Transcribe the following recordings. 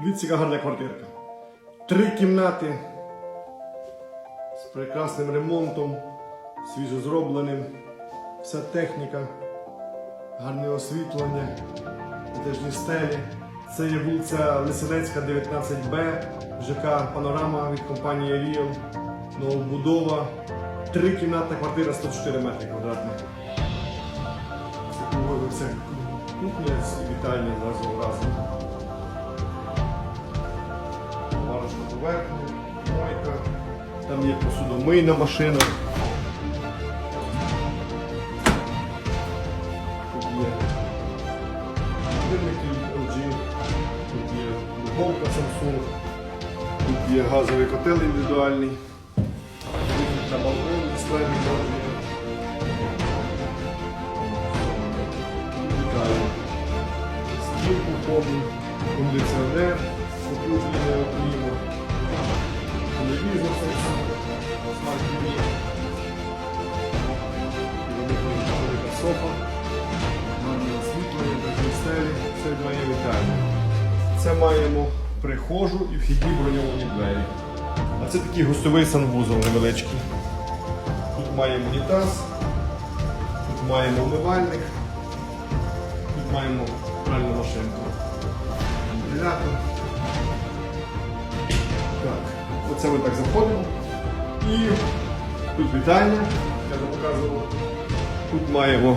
Дивіться, яка гарна квартирка. Три кімнати з прекрасним ремонтом, свіжо зробленим. Вся техніка, гарне освітлення, етажні стелі. Це є вулиця Лисинецька, 19Б, ЖК Панорама від компанії Ріел. Новобудова. Трикімнатна квартира 104 метри квадратних. Це кухня і вітальня зразу разом. Варочна поверхня, мойка. Там є посудомийна машина. Тут є годинники LG, тут є духовка Samsung, тут є газовий котел індивідуальний, на балкон складний можливо. Вітаю. Стіл кухонний, кондиціонер, Це маємо прихожу і вхідні броньовані двері. А це такий гостьовий санвузол невеличкий. Тут маємо унітаз, тут маємо умивальник, тут маємо пральну машинку. Вентилятор. Оце ми так заходимо. І тут вітальня, я вже показував. Тут маємо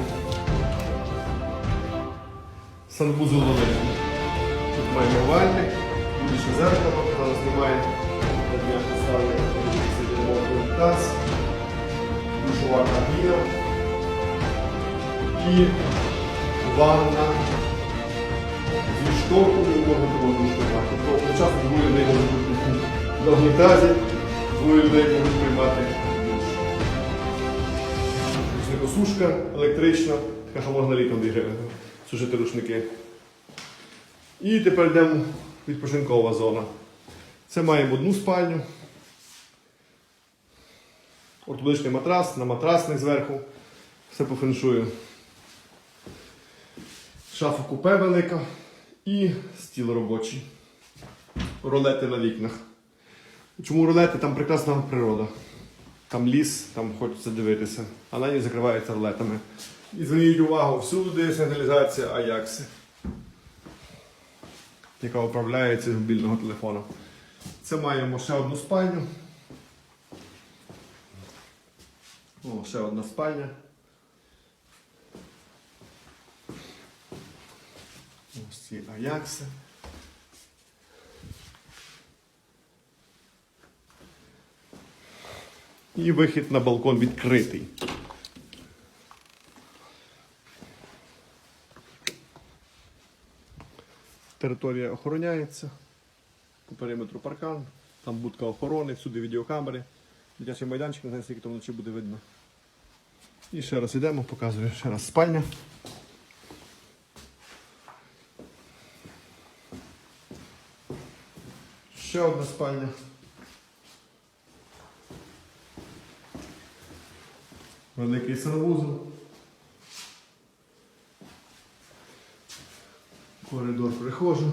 санвузол великий. Тут маємо вальник, ще зеркало, зараз немає. Я поставлю сидимо унітаз, душова кабіна і ванна зі шторкою можна було душувати. Тобто одночасно двоє людей можуть бути на унітазі, двоє людей можуть приймати. Рушникосушка електрична, така що можна літом сушити рушники. І тепер йдемо відпочинкова зона. Це маємо одну спальню. Ортопедичний матрас, на матрасник зверху. Все по феншую. Шафа купе велика і стіл робочий. Ролети на вікнах. Чому ролети? Там прекрасна природа. Там ліс, там хочеться дивитися, а на ній закриваються ролетами. І зверніть увагу, всюди сигналізація Аякси, яка управляється з мобільного телефону. Це маємо ще одну спальню. О, ще одна спальня. Ось ці Аякси. І вихід на балкон відкритий. Територія охороняється. По периметру паркан, там будка охорони, всюди відеокамери. Дитячий майданчик, не знаю, скільки там вночі буде видно. І ще раз йдемо, показую ще раз спальня. Ще одна спальня. Великий санвузол. Коридор прихожу.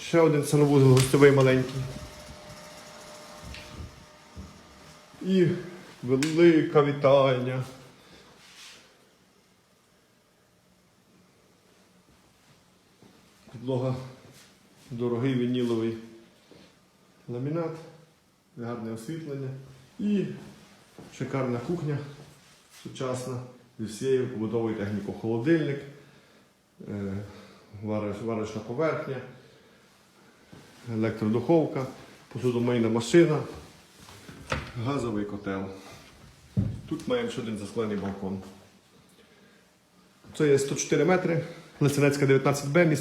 Ще один санвузол гостьовий маленький. І велика вітальня. Підлога дорогий вініловий ламінат, гарне освітлення і шикарна кухня сучасна зі всією побутовою технікою. Холодильник, е, варочна поверхня, електродуховка, посудомийна машина, газовий котел. Тут маємо ще один засклений балкон. Це є 104 метри, Лисинецька 19Б, місто.